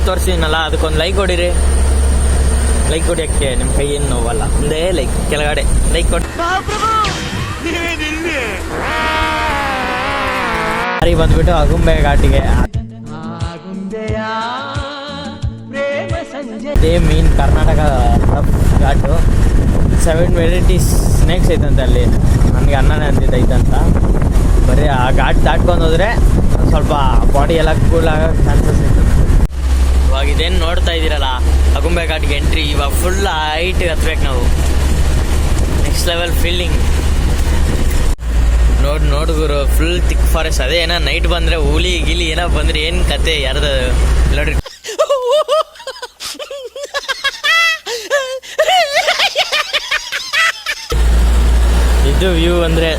View ತೋರಿಸಿದ್ನಲ್ಲ, ಅದಕ್ಕೊಂದು like ಹೊಡಿರಿ like ಹೊಡಿಯೋಕ್ಕೆ ನಿಮ್ಮ ಕೈ ಏನು ನೋವಲ್ಲ. ಒಂದೇ ಲೈಕ್ ಕೆಳಗಡೆ. ಲೈಕ್ ಕೊಟ್ಟು ಸರಿ, ಬಂದ್ಬಿಟ್ಟು ಅಗುಂಬೆ ಘಾಟಿಗೆ. ಇದೇ mean Karnataka ghat. Seven varieties snakes ಐತಂತೆ ಅಲ್ಲಿ. ನನಗೆ ಅನ್ನನೇ ಅಂತಿದ್ದು ಐತಂತ. ಬರೀ ಆ ಘಾಟ್ ದಾಟ್ಕೊಂಡು ಹೋದ್ರೆ ಸ್ವಲ್ಪ ಬಾಡಿ ಎಲ್ಲ ಕೂಲ್ ಆಗೋ ಚಾನ್ಸಸ್ ನೋಡ್ತಾ ಇದ್ದೀರಲ್ಲ? ಅಗುಂಬೆ ಘಾಟ್ಗೆ ಎಂಟ್ರಿ ಇವಾಗ ಫುಲ್ ಹೈಟ್ ಹತ್ಬೇಕು ನಾವು. ನೆಕ್ಸ್ಟ್ ಲೆವೆಲ್ ಫೀಲಿಂಗ್ ನೋಡ್, ನೋಡು ಗುರು ಫುಲ್ ತಿಕ್ ಫಾರೆಸ್ಟ್ ಅದೇ ಏನೋ ನೈಟ್ ಬಂದ್ರೆ ಹುಲಿ, ಗಿಲಿ ಏನೋ ಬಂದ್ರೆ ಏನು ಕತೆ ಯಾರ್ದು? ನೋಡ್ರಿ ಇದು ವ್ಯೂ ಅಂದರೆ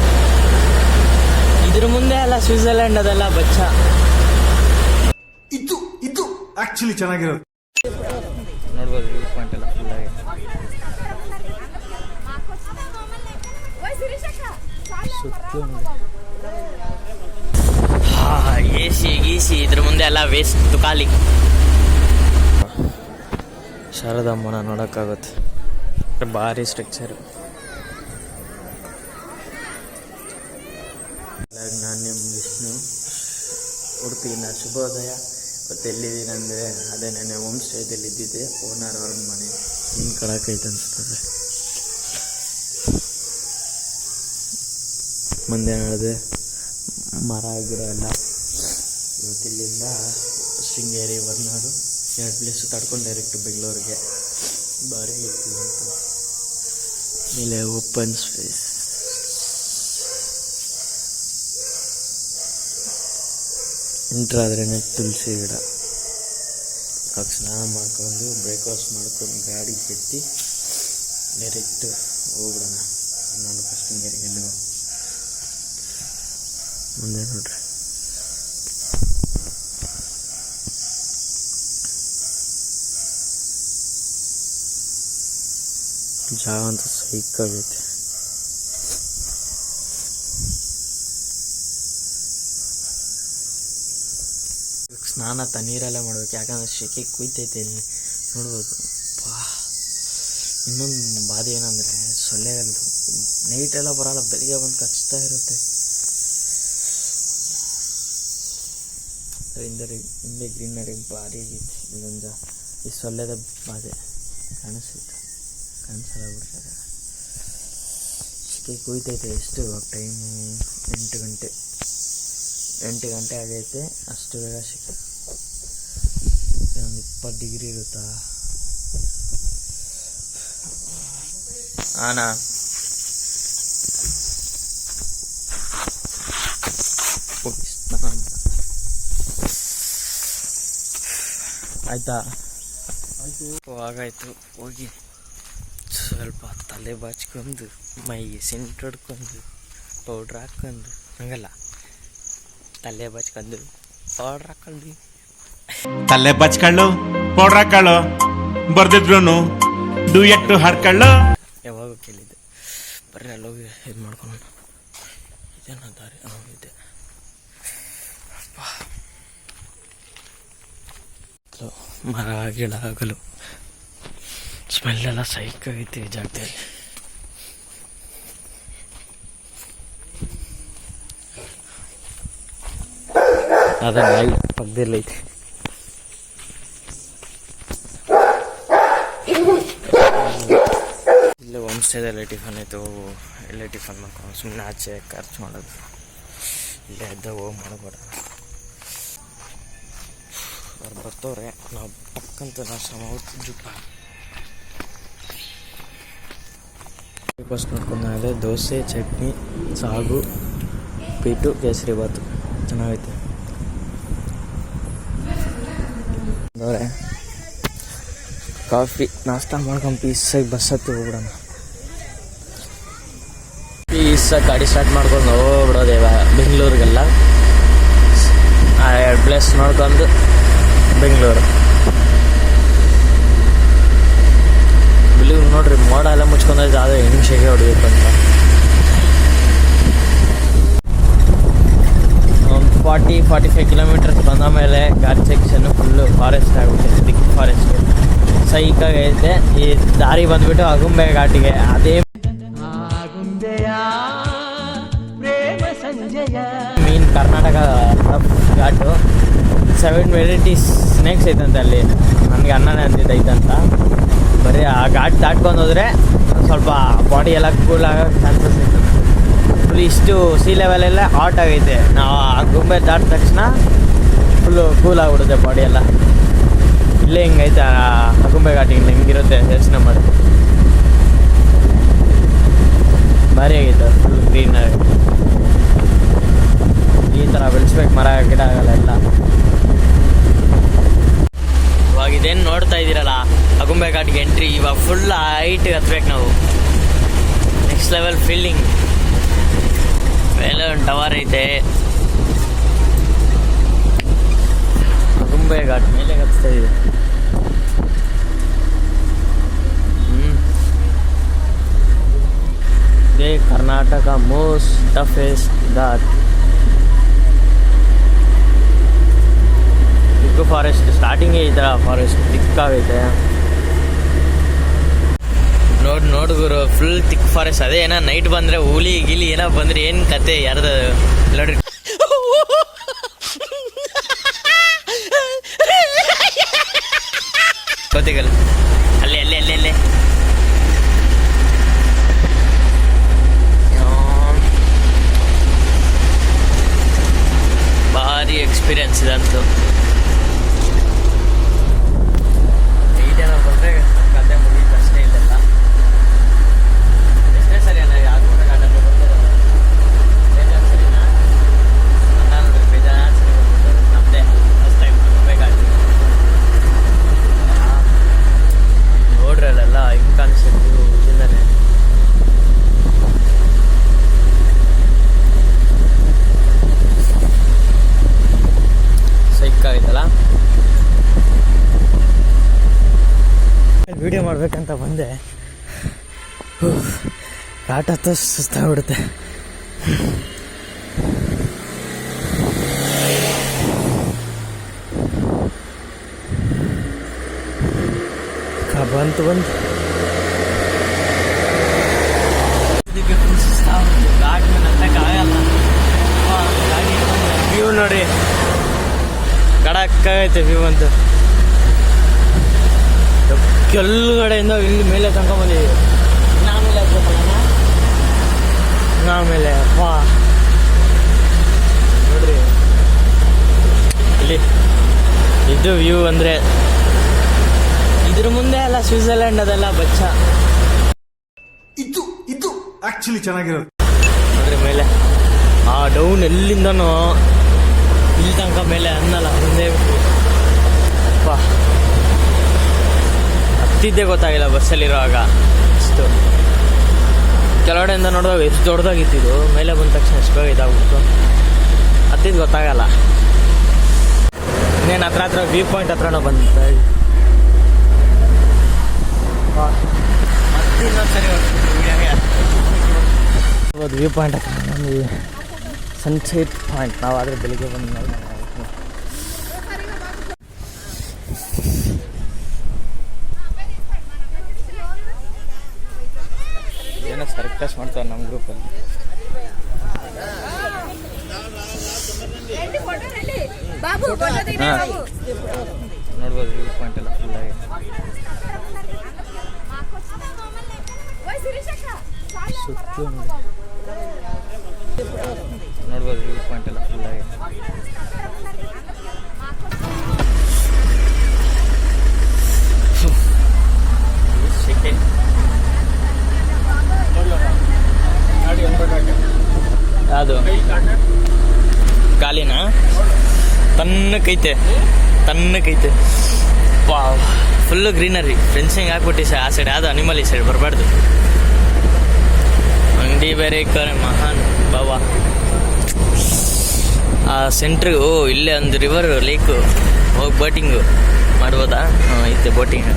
ಇದ್ರ ಮುಂದೆ ಅಲ್ಲ ಸ್ವಿಟ್ಜರ್ಲೆಂಡ್ ಅದೆಲ್ಲ ಬಚ್ಚ. ಇದು ಇದು ಆಕ್ಚುಲಿ ಚೆನ್ನಾಗಿರೋದು. ನೋಡ್ಬೋದು ವ್ಯೂ ಪಾಯಿಂಟ್ ಎಲ್ಲ ಫುಲ್ ಆಗಿ. ಹಾ ಎ ಸಿ ಗೀಸಿ ಇದ್ರ ಮುಂದೆ ಎಲ್ಲ ವೇಸ್ಟ್ ತುಕಾಲಿ ಶಾರದಮ್ಮನ ನೋಡೋಕ್ಕಾಗುತ್ತೆ. ಭಾರಿ ಸ್ಟ್ರಕ್ಚರ್ ನಾನು ನಿಮ್ಮ ವಿಷ್ಣು ಉಡುಪಿಯಿಂದ ಶುಭೋದಯ. ಇವತ್ತು ಎಲ್ಲಿದ್ದೀನಿ ಅಂದರೆ ಅದೇ ನೆನ್ನೆ ಹೋಮ್ ಸ್ಟೇದಲ್ಲಿ ಇದ್ದಿದ್ದೆ. ಓನರ್ ಅವ್ರ ಮನೆ ಹಿಂಗೆ ಕಳಕೈತೆ ಅನ್ಸ್ತದೆ ಮುಂದೆ ಹೇಳಿದೆ ಮರ ಗಿಡ ಎಲ್ಲ. ಇವತ್ತಿಲ್ಲಿಂದ ಶೃಂಗೇರಿ ಹೊರನಾಡು ಎರಡು ಪ್ಲೇಸು ತಡ್ಕೊಂಡು ಡೈರೆಕ್ಟ್ ಬೆಂಗಳೂರಿಗೆ. ಭಾರಿ ಇಲ್ಲೇ ಓಪನ್ ಸ್ಪೇಸ್ ಎಂಟ್ರಾದ್ರೇ ತುಳಸಿ ಗಿಡ. ಇವಾಗ ಸ್ನಾನ ಮಾಡ್ಕೊಂಡು ಬ್ರೇಕ್ಫಾಸ್ಟ್ ಮಾಡ್ಕೊಂಡು ಗಾಡಿ ಕೆತ್ತಿ ಡೈರೆಕ್ಟ್ ಹೋಗ್ಬಿಡೋಣ. ಹನ್ನೊಂದು ಫಸ್ಟ್ ಎಲ್ಲೋ ಮುಂದೆ ನೋಡ್ರಿ. ಜಾಗ ಅಂತ ಸೈಕಾಗೈತೆ ಸ್ನಾನ ತಣ್ಣೀರಲ್ಲೇ ಮಾಡ್ಬೇಕು. ಯಾಕಂದ್ರೆ ಶೆಕೆ ಕುಯ್ತೈತೆ ಇಲ್ಲಿ. ನೋಡ್ಬೋದು. ಪಾ ಇನ್ನೊಂದು ಬಾಧೆ ಏನಂದರೆ ನೈಟ್ ಎಲ್ಲ ಬರಲ್ಲ, ಬೆಳಿಗ್ಗೆ ಬಂದು ಕಚ್ತಾ ಇರುತ್ತೆ. ಹಿಂದೆ ಹಿಂದೆ ಗ್ರೀನರಿ ಭಾರಿ ಇಲ್ಲೊಂದು ಈ ಸೊಳ್ಳೆದ ಬಾಧೆ. ಕಾಣಿಸುತ್ತೆ ಕಾಣಿಸಲ್ಲ ಬಿಡ್ತಾರೆ ಶೆಕೆ ಕುಯ್ತೈತೆ. ಎಷ್ಟು? ಇವಾಗ ಟೈಮು ಎಂಟು ಗಂಟೆ. ಎಂಟು ಗಂಟೆ ಆಗೈತೆ, ಅಷ್ಟು ಬೇಗ ಸಿಕ್ಕ ಒಂದು ಇಪ್ಪತ್ತು ಡಿಗ್ರಿ ಇರುತ್ತಾ? ಆನಾ? ಹೋಗಿ ಆಯ್ತು? ಮಾಡು. ಆಯ್ತಾ ಆಗಾಯ್ತು. ಹೋಗಿ. ಸ್ವಲ್ಪ ತಲೆ ಬಾಚ್ಕೊಂಡು, ಮೈಗೆ ಸೆಂಟ್ ಹೊಡ್ಕೊಂಡು ಪೌಡ್ರ್ ಹಾಕ್ಕೊಂಡು, ಹಂಗಲ್ಲ. ತಲೆ ಬಚ್ಕೊಂಡು ಪೌಡ್ರ್ ಹಾಕೊಂಡು ತಲೆ ಬಚ್ಕಳ್ಳು ಪೌಡ್ರ್ ಹಾಕಳು ಬರ್ದಿದ್ರು ಎಟ್ಟು ಹಾಡ್ಕಳ್ಳು ಯಾವಾಗ ಕೇಳಿದ್ದೆ. ಬರ್ರಿ ಅಲ್ಲೋಗಿ ಇದು ಮಾಡ್ಕೊಂಡು ಇದೇನ ದಾರಿ. ಮರ ಗಿಡ ಆಗಲು ಸ್ಮೆಲ್ ಎಲ್ಲ ಸೈಕ್ ಈ ಜಾಗದಲ್ಲಿ. ಅದ ನಾಯಿ ಪಕ್ಕದಲ್ಲೈತೆ ಇಲ್ಲೇ ಹೋಮ್ ಸ್ಟೇದಲ್ಲೇ ಟಿಫನ್ ಆಯಿತು ಇಲ್ಲೇ ಟಿಫನ್ ಮಾಡ್ಕೊಂಡು ಸುಮ್ಮನೆ ಆಚೆ ಖರ್ಚು ಮಾಡೋದು. ಇಲ್ಲೇ ಎದ್ದ ಹೋಗಿ ಮಾಡಬೇಡ ಅವ್ರು ಬರ್ತವ್ರೆ ನಾವು ಪಕ್ಕಂತ ನಾವು ಶ್ರಮ ಜುಪ್ಪ ಬ್ರೇಕ್ಫಾಸ್ಟ್ ಮಾಡ್ಕೊಂಡು ಅದೇ ದೋಸೆ ಚಟ್ನಿ ಸಾಗು ಪೀಟು ಕೇಸರಿ ಬಾತು ಚೆನ್ನಾಗೈತೆ. ನೋಡ್ರೆ ಕಾಫಿ, ನಾಷ್ಟ ಮಾಡ್ಕೊಂಡು ಪೀಸಾಗಿ ಬಸ್ ಹತ್ತಿ ಹೋಗ್ಬಿಡೋಣ. ಪೀಸಾಗಿ ಗಾಡಿ ಸ್ಟಾರ್ಟ್ ಮಾಡ್ಕೊಂಡು ಹೋಗ್ಬಿಡೋದು ಬೆಂಗಳೂರಿಗೆಲ್ಲ. ಆ ಎರಡು ಪ್ಲೇಸ್ ನೋಡ್ಕೊಂಡು ಬೆಂಗಳೂರು. ಬಿಲ್ಲಿಗೆ ನೋಡ್ರಿ, ಮೋಡ ಎಲ್ಲ ಮುಚ್ಕೊಂಡೈತೆ ಅದು ಹೆಂಗೆ ಶೆಗೆ ಹೊಡಿಬೇಕು ಅಂತ. ಫಾರ್ಟಿ ಫೈವ್ ಕಿಲೋಮೀಟರ್ಸ್ ಬಂದ ಮೇಲೆ ಗಾಡಿ ಸೆಕ್ಷನ್ನು ಫುಲ್ಲು ಫಾರೆಸ್ಟ್ ಆಗಿಬಿಟ್ಟಿದೆ ಬಿಗ್ ಫಾರೆಸ್ಟ್ ಸೈಕಾಗೈತೆ ಈ ದಾರಿ ಬಂದ್ಬಿಟ್ಟು ಅಗುಂಬೆ ಘಾಟಿಗೆ. ಅದೇ mean Karnataka ghat. Seven variety snakes ಐತಂತೆ ಅಲ್ಲಿ. ನನಗೆ ಅನ್ನನೇ ಅಂದಿದ್ದು ಐತಂತ. ಬರೀ ಆ ಘಾಟ್ ದಾಟ್ಕೊಂಡು ಹೋದರೆ ಸ್ವಲ್ಪ ಬಾಡಿ ಎಲ್ಲ ಕೂಲ್ ಆಗೋ ಚಾನ್ಸಸ್ ಫುಲ್ ಇಷ್ಟು ಸಿ ಲೆವೆಲೆಲ್ಲ ಹಾಟ್ ಆಗೈತೆ. ನಾವು ಆ ಗುಂಬೆ ದಾಟಿದ ತಕ್ಷಣ ಫುಲ್ಲು ಕೂಲ್ ಆಗಿಬಿಡುತ್ತೆ ಬಾಡಿ ಎಲ್ಲ. ಇಲ್ಲೇ ಹಿಂಗೈತೆ, ಆ ಗುಂಬೆ ಘಾಟಿಗೆ ಹಿಂಗಿರುತ್ತೆ ಯೋಚನೆ ಮಾಡಿ. ಭಾರಿ ಆಗೈತೆ ಫುಲ್ ಗ್ರೀನ್ ಈ ಥರ ಬೆಳೆಸ್ಬೇಕು, ಮರ, ಗಿಡ, ಎಲ್ಲ. ಇವಾಗ ಇದೇನು ನೋಡ್ತಾ ಇದ್ದೀರಲ್ಲ ಅಗುಂಬೆ ಘಾಟ್ಗೆ ಎಂಟ್ರಿ ಇವಾಗ ಫುಲ್ ಹೈಟ್ ಹತ್ಬೇಕು ನಾವು. ನೆಕ್ಸ್ಟ್ ಲೆವೆಲ್ ಮೇಲೆ ಒಂದು ಟವರ್ ಐತೆ. ಅಗುಂಬೆ ಘಾಟ್ ಮೇಲೆ ಹತ್ತಾ ಇದೆ. ಇದೇ ಕರ್ನಾಟಕ ಮೋಸ್ಟ್ ಟಫೆಸ್ಟ್ ಘಾಟ್ ಚಿಕ್ಕ ಫಾರೆಸ್ಟ್ ಸ್ಟಾರ್ಟಿಂಗೇ ಈ ಥರ ಫಾರೆಸ್ಟ್ ತಿಕ್ಕಾಗೈತೆ ನೋಡ್ ನೋಡು ಗುರು ಫುಲ್ ತಿಕ್ ಫಾರೆಸ್ಟ್ ಅದೇ ಏನೋ ನೈಟ್ ಬಂದ್ರೆ ಹುಲಿ, ಗಿಲಿ ಏನೋ ಬಂದ್ರೆ ಏನು ಕತೆ ಯಾರ್ದು? ನೋಡ್ರಿ ಗೊತ್ತಿಗಲ್ಲ. ಅಲ್ಲಿ ಅಲ್ಲಿ ಅಲ್ಲಿ, ಅಲ್ಲೇ. ಭಾರಿ ಎಕ್ಸ್ಪೀರಿಯನ್ಸ್ ಇದಂತೂ. ಐದು ಜನ ಬಂದರೆ ಕತೆ ಮುಗೀತು ಅಷ್ಟೇ ಇಲ್ಲೆಲ್ಲ ಎಷ್ಟೇ ಸರಿ ಅಣ್ಣ ಯಾಕೆ ಘಾಟಲ್ಲಿ ಬಂದಿರೋದು ಬೇಜಾರು ಸರಿನಾ ನಾನು ನೋಡ್ರಿ ಬೇಜಾರು ಸರಿ ಬಂದ್ಬಿಟ್ಟು ನಮ್ಮದೇ ಫಸ್ಟ್ ಟೈಮ್ ಬೇಕಾಗಿ ನೋಡ್ರಿ ಅಲ್ಲೆಲ್ಲ ಹಿಂಗೆ ಕಾಣಿಸ್ತಿದ್ದು ಇದರಿಂದನೇ ಸೈಕ್ ಆಯ್ತಲ್ಲ ವಿಡಿಯೋ ಮಾಡ್ಬೇಕಂತ ಬಂದೆ ಹತ್ತ ಸುಸ್ತಾಗ್ಬಿಡುತ್ತೆ ಬಂತು ಬಂತು. ವ್ಯೂ ನೋಡಿ. ಕಡಕ್ಕಾಗೈತೆ ವ್ಯೂ ಅಂತ. ಕೆಲ್ಗಡೆಯಿಂದ ಇಲ್ಲಿ ಮೇಲೆ ತನಕ ಬಂದಿದ್ದೀವಿ ಇನ್ನು ಆಮೇಲೆ ಹತ್ಬೇಕಲ್ಲ ಇನ್ನು ಆಮೇಲೆ ವಾ. ನೋಡ್ರಿ. ಇಲ್ಲಿ ಇದು ವ್ಯೂ ಅಂದರೆ ಇದ್ರ ಮುಂದೆ ಅಲ್ಲ ಸ್ವಿಟ್ಜರ್ಲೆಂಡ್ ಅದೆಲ್ಲ ಬಚ್ಚ. ಇದು ಇದು ಆಕ್ಚುಲಿ ಚೆನ್ನಾಗಿರೋದು. ನೋಡ್ರಿ ಮೇಲೆ. ಆ ಡೌನ್ ಎಲ್ಲಿಂದನೋ ಇಲ್ಲಿ ತನಕ ಮೇಲೆ ಅನ್ನಲ್ಲ ಮುಂದೆ ಅಪ್ಪ ಹತ್ತಿದ್ದೇ ಗೊತ್ತಾಗಿಲ್ಲ ಬಸ್ಸಲ್ಲಿರುವಾಗ ಅಷ್ಟು. ಕೆಳಗಡೆಯಿಂದ ನೋಡಿದಾಗ ಎಷ್ಟು ಇದು. ಮೇಲೆ ಬಂದ ತಕ್ಷಣ ಎಷ್ಟು ಬೇಗ ಇದಾಗ್ಬಿಟ್ಟು ಹತ್ತಿದ್ದು ಗೊತ್ತಾಗಲ್ಲ. ಇನ್ನೇನು ಹತ್ರ ಹತ್ರ ವ್ಯೂ ಪಾಯಿಂಟ್ ಹತ್ರನೂ ಬಂದ ಮತ್ತೆ ವ್ಯೂ ಪಾಯಿಂಟ್ ಹತ್ರ ಸನ್ಸೆಟ್ ಪಾಯಿಂಟ್ ನಾವು ಆದರೆ ಬೆಳಿಗ್ಗೆ ಬಂದು ಏನೋ ಸರ್ಕಸ್ ಮಾಡ್ತಾರೆ ನಮ್ಮ ಗ್ರೂಪಲ್ಲಿ ನೋಡ್ಬೋದು ವ್ಯೂ ಪಾಯಿಂಟ್ ಎಲ್ಲ ಫುಲ್ ಆಗಿ. ಓಯ್ ಶಿರೀಷಕ್ಕ ಸುತ್ತು ನೋಡ್ಬೋದು ವ್ಯೂ ಪಾಯಿಂಟ್ ಎಲ್ಲ ಫುಲ್ ಆಗಿ. ಸೆಕೆ ಯಾವುದು ಗಾಲಿನ ತನ್ನ ಕೈತೆ ತನ್ನ ವಾ ಫುಲ್ಲು ಗ್ರೀನರಿ ಫೆನ್ಸಿಂಗ್ ಹಾಕ್ಬಿಟ್ಟು ಸರ್ ಆ ಸೈಡ್, ಅದು ಅನಿಮಲ್ ಈ ಸೈಡ್ ಬರಬಾರ್ದು. ಅಂಗಡಿ ಬೇರೆ ಕರೆ ಮಹಾನ್ ಬಾಬಾ ಆ ಸೆಂಟ್ರಿಗೆ ಇಲ್ಲೇ ಒಂದು ರಿವರ್ ಲೇಕು ಹೋಗಿ ಬೋಟಿಂಗು ಮಾಡ್ಬೋದಾ? ಹಾಂ, ಐತೆ ಬೋಟಿಂಗ್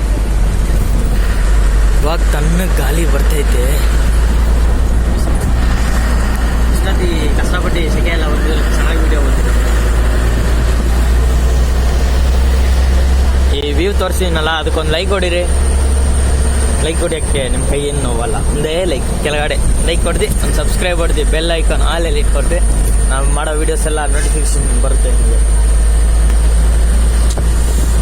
ಇವಾಗ ತನ್ನ ಗಾಲಿ ಬರ್ತೈತೆ. ಸಂಗತಿ ಕಷ್ಟಪಟ್ಟು ಸಿಗಲ್ಲ ಚೆನ್ನಾಗಿ ವಿಡಿಯೋ ಬಂದಿದೆ ಈ ವ್ಯೂ ತೋರಿಸಿದ್ನಲ್ಲ, ಅದಕ್ಕೊಂದು ಲೈಕ್ ಹೊಡಿರಿ ಲೈಕ್ ಹೊಡಿಯೋಕ್ಕೆ ನಿಮ್ಮ ಕೈ ಏನು ನೋವಲ್ಲ. ಒಂದೇ ಲೈಕ್ ಕೆಳಗಡೆ. ಲೈಕ್ ಕೊಡ್ದಿ, ಒಂದು ಸಬ್ಸ್ಕ್ರೈಬ್ ಹೊಡೆದು ಬೆಲ್ ಐಕಾನ್ ಆಲಲ್ಲಿ ಇಟ್ಕೊಡ್ದು. ನಾವು ಮಾಡೋ ವೀಡಿಯೋಸ್ ಎಲ್ಲ ನೋಟಿಫಿಕೇಶನ್ ಬರುತ್ತೆ ನಿಮಗೆ.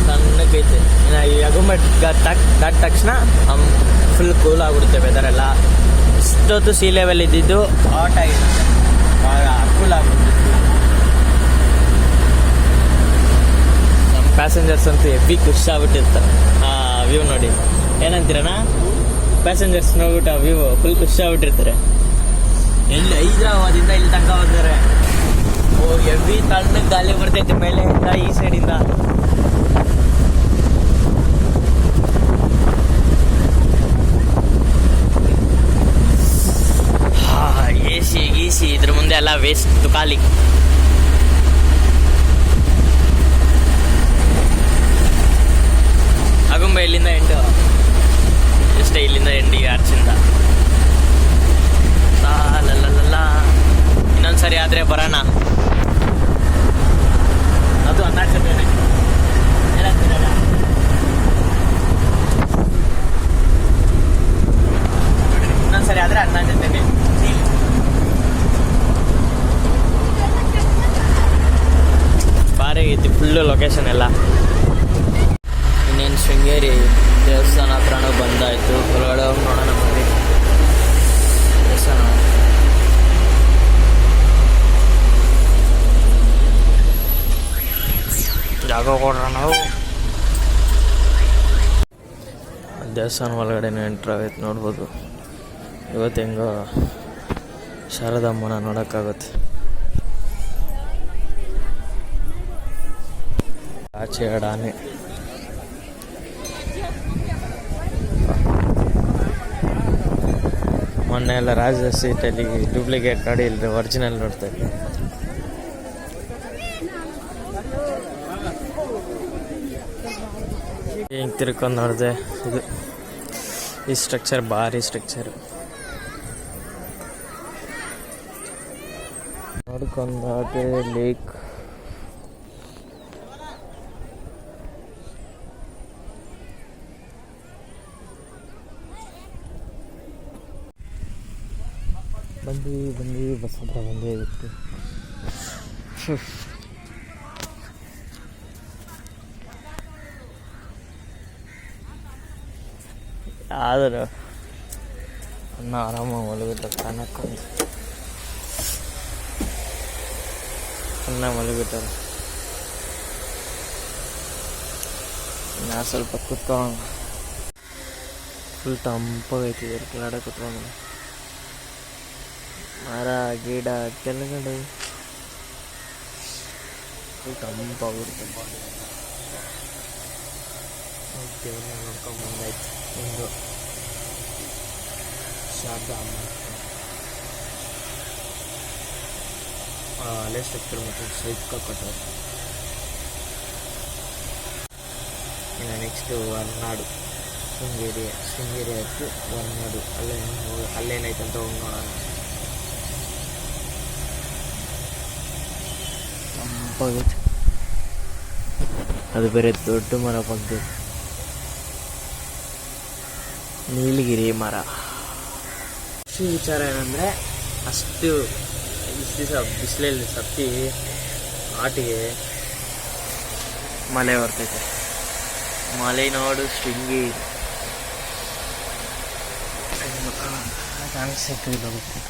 ನಾನು ಈ ಅಗುಮೆಟ್ ದಾಟಿದ ತಕ್ಷಣ ಫುಲ್ ಕೂಲ್ ಆಗಿಬಿಡುತ್ತೆ ಎಲ್ಲ. ಇಷ್ಟೊತ್ತು ಸಿ ಲೆವೆಲ್ ಇದ್ದಿದ್ದು ಹಾಟ್ ಆಗಿರುತ್ತೆ ಭಾಳ ಅನುಕೂಲ ನಮ್ಮ ಪ್ಯಾಸೆಂಜರ್ಸ್ ಅಂತೂ ಹೆವಿ ಖುಷಿ ಆಗ್ಬಿಟ್ಟಿರ್ತಾರೆ. ಆ ವ್ಯೂ ನೋಡಿ. ಏನಂತೀರಣ್ಣ? ಪ್ಯಾಸೆಂಜರ್ಸ್ ನೋಡ್ಬಿಟ್ಟು ಆ ವ್ಯೂ ಫುಲ್ ಖುಷಿ ಆಗ್ಬಿಟ್ಟಿರ್ತಾರೆ. ಎಲ್ಲಿ ಹೈದ್ರಾಬಾದಿಂದ ಇಲ್ಲಿ ತನಕ ಬಂದರೆ? ಓ ಎವಿ ತಣ್ಣಗೆ ಗಾಳಿ ಬರ್ತೈತೆ ಮೇಲೆಯಿಂದ, ಈ ಸೈಡಿಂದ ಎ ಸಿ ಗೀಸಿ ಇದ್ರ ಮುಂದೆ ಎಲ್ಲ ಆಗುಂಬ ಇಲ್ಲಿಂದ ಎಂಟು ಎಷ್ಟೇ ಇಲ್ಲಿಂದ ಎಂಡಿಗೆ ಆರ್ಚಿಂದ ಇನ್ನೊಂದ್ಸರಿ ಆದ್ರೆ ಬರೋಣ. ಅದು ಏನಂತೀರಣ್ಣ? ಇನ್ನೊಂದ್ಸರಿ ಆದ್ರೆ ಹನ್ನೊಂದು ಜೊತೆನೆ ಭಾರಿ ಐತಿ ಫುಲ್ಲು ಲೊಕೇಶನ್ ಎಲ್ಲ. ಇನ್ನೇನು ಶೃಂಗೇರಿ ದೇವಸ್ಥಾನ ಹತ್ರನೂ ಬಂದಾಯ್ತು. ಒಳಗಡೆ ಹೋಗಿ ನೋಡೋಣ ಬನ್ನಿ. ದೇವಸ್ಥಾನ. ಜಾಗ ಕೊಡ್ರ ನಾವು. ದೇವಸ್ಥಾನ ಒಳಗಡೆನೂ ಎಂಟ್ರ್ ಆಗೈತೆ ನೋಡ್ಬೋದು. ಇವತ್ತು ಹೆಂಗೋ ಶಾರದಮ್ಮನ ನೋಡೋಕ್ಕಾಗುತ್ತೆ. ಆಚೆ ಎರಡು ಆನೆ ಮೊನ್ನೆ ಎಲ್ಲ ರಾಜ ಸೀಟಲ್ಲಿ ಡೂಪ್ಲಿಕೇಟ್ ನೋಡಿ ಇಲ್ಲಿ ಒರಿಜಿನಲ್ ನೋಡ್ತಾ ಇದ್ದೆ ಹಿಂಗೆ ತಿರ್ಕೊಂಡು ನೋಡಿದೆ ಇದು ಈ ಸ್ಟ್ರಕ್ಚರ್ ಭಾರಿ ಸ್ಟ್ರಕ್ಚರ್ ನೋಡ್ಕೊಂಡಾಗೆ ಲೇಕ್ ಬಂದ್ವಿ ಬಸ್ ಹತ್ರ ಬಂದೇ ಇತ್ತು ಆದರೂ ಅನ್ನ ಆರಾಮಾಗಿ ಮಲಗಿದ್ದ ಕಾಣಕ್ಕೊಂದು ಅನ್ನ ಮಲಗಿಟ್ಟಾರ ನಾ ಸ್ವಲ್ಪ ಕುತ್ಕೊಂಡು ಫುಲ್ ತಂಪಾಗೈತಿ ಕೆಳಗಡೆ ಕುತ್ಕೊಂಡು ಮರ, ಗಿಡ, ಕೆಳಗಡೆ. ತಂಪಾಗಿರುತ್ತೆ ದೇವ್ರನ್ನ ನೋಡ್ಕೊಂಡು ಬಂದಾಯ್ತು. ಒಂದು ಶಾರದಾ ಸ್ಟ್ರಕ್ಚರ್ ಮತ್ತು ಸೈಕ್ ಕಟ್ಟೋರು ಇನ್ನು ನೆಕ್ಸ್ಟು ಹೊರನಾಡು. ಶೃಂಗೇರಿ ಶೃಂಗೇರಿ ಆಯಿತು. ಹೊರನಾಡು. ಅಲ್ಲೇ, ಅಲ್ಲೇನಾಯ್ತು ಅಂತ ಹೋಗಿ ನೋಡೋಣ. ತಂಪಾಗೈತೆ ಅದು ಬೇರೆ ದೊಡ್ಡ ಮರ ಬಗ್ಗೆ ನೀಲಗಿರಿ ಮರ. ಖುಷಿ ವಿಚಾರ ಏನಂದರೆ, ಅಷ್ಟು ಬಿಸಿ ಬಿಸಿಲಲ್ಲಿ ಸತ್ತಿ ಆಟಿಗೆ ಮಳೆ ಬರ್ತೈತೆ. ಮಲೆನಾಡು ಶೃಂಗಿ. ಕಾಣಿಸ್ತೈತೆ ಬೀಳ್ತೈತೆ.